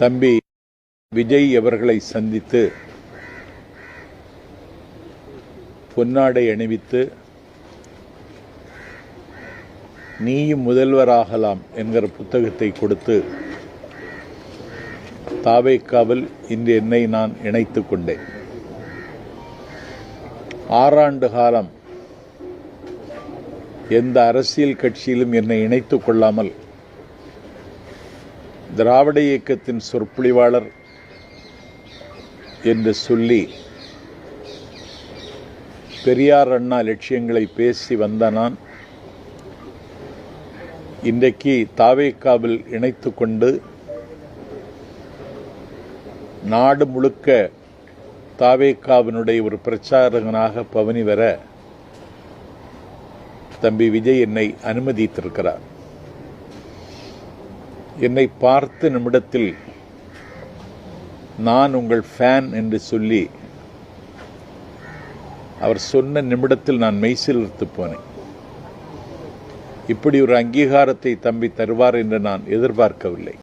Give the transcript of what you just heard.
தம்பி விஜய் அவர்களை சந்தித்து பொன்னாடை அணிவித்து நீயும் முதல்வராகலாம் என்கிற புத்தகத்தை கொடுத்து தாவேக்காவில் இன்று என்னை நான் இணைத்துக் கொண்டேன். ஆறாண்டு காலம் எந்த அரசியல் கட்சியிலும் என்னை இணைத்துக் கொள்ளாமல் திராவிட இயக்கத்தின் சொற்பொழிவாளர் என்று சொல்லி பெரியார் அண்ணா லட்சியங்களை பேசி வந்த நான் இன்றைக்கு தாவேக்காவில் இணைத்து கொண்டு நாடு முழுக்க தாவேக்காவினுடைய ஒரு பிரச்சாரகனாக பவனி வர தம்பி விஜய் என்னை அனுமதித்திருக்கிறார். என்னை பார்த்த நிமிடத்தில் நான் உங்கள் ஃபேன் என்று சொல்லி அவர் சொன்ன நிமிடத்தில் நான் மெய்சிலிருத்து போனேன். இப்படி ஒரு அங்கீகாரத்தை தம்பி தருவார் என்று நான் எதிர்பார்க்கவில்லை.